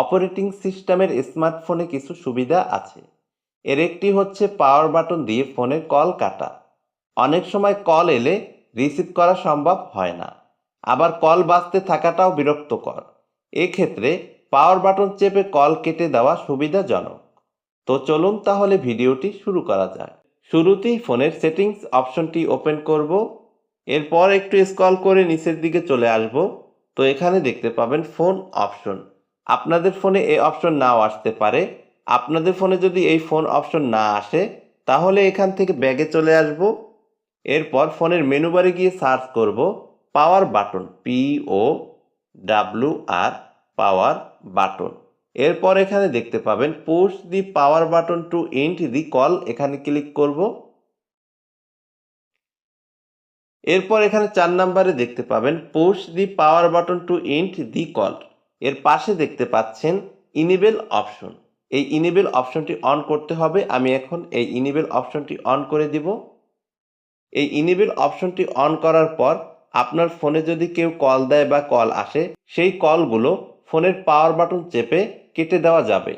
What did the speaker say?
Operating সিস্টেমের স্মার্টফোনে কিছু সুবিধা আছে। এর একটি হচ্ছে পাওয়ার বাটন দিয়ে ফোনের কল কাটা। অনেক সময় কল এলে রিসিভ করা সম্ভব হয় না। আবার কল বাঁচতে থাকাটাও বিরক্তকর। এক্ষেত্রে পাওয়ার বাটন চেপে কল কেটে দেওয়া সুবিধাজনক। তো চলুন তাহলে ভিডিওটি শুরু করা যায় শুরুতেই ফোনের সেটিংস অপশনটি ওপেন করব। এরপর একটু স্ক্রল করে নিচের দিকে চলে আসব। তো এখানে দেখতে পাবেন ফোন অপশন। আপনাদের ফোনে এই অপশন নাও আসতে পারে। আপনাদের ফোনে যদি এই ফোন অপশন না আসে, তাহলে এখান থেকে ব্যাগে চলে আসব। এরপর ফোনের মেনু বারে গিয়ে সার্চ করব power button P O W R power button. এরপর এখানে দেখতে পাবেন push the power button to end the call, এখানে ক্লিক করব। এরপর এখানে চার নাম্বারে দেখতে পাবেন push the power button to end the call. এর পাশে দেখতে পাচ্ছেন ইনিবেল অপশন এই ইনিবেল অপশনটি অন করতে হবে। আমি এখন এই ইনিবেল অপশনটি অন করে দিব। এই ইনিবেল অপশনটি অন করার পর আপনার ফোনে যদি কেউ কল দেয় বা কল আসে, সেই কলগুলো ফোনের পাওয়ার বাটন চেপে কেটে দেওয়া যাবে।